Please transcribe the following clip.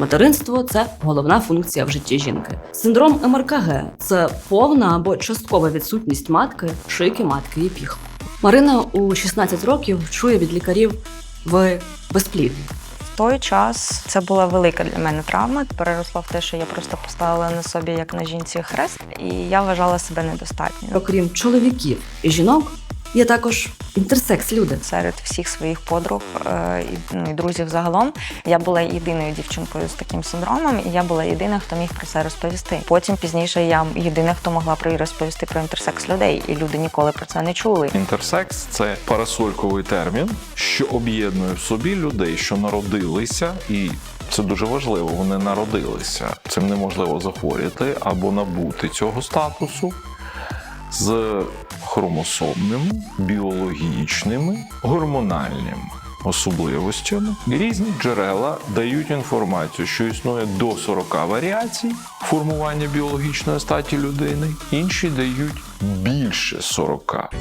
Материнство це головна функція в житті жінки. Синдром МРКГ це повна або часткова відсутність матки, шийки матки і піх. Марина у 16 років чує від лікарів ви безплідні. В той час це була велика для мене травма. Переросла в те, що я просто поставила на собі як на жінці хрест, і я вважала себе недостатньою. Окрім чоловіків і жінок, є також інтерсекс-люди. Серед всіх своїх подруг е, і, ну, і друзів загалом я була єдиною дівчинкою з таким синдромом, і я була єдина, хто міг про це розповісти. Потім пізніше я єдина, хто могла про розповісти про інтерсекс людей, і люди ніколи про це не чули. Інтерсекс це парасольковий термін, що об'єднує в собі людей, що народилися, і це дуже важливо. Вони народилися. Цим неможливо захворіти або набути цього статусу з хромосомними, біологічними, гормональними особливостями. Різні джерела дають інформацію, що існує до 40 варіацій формування біологічної статі людини, інші дають більше 40.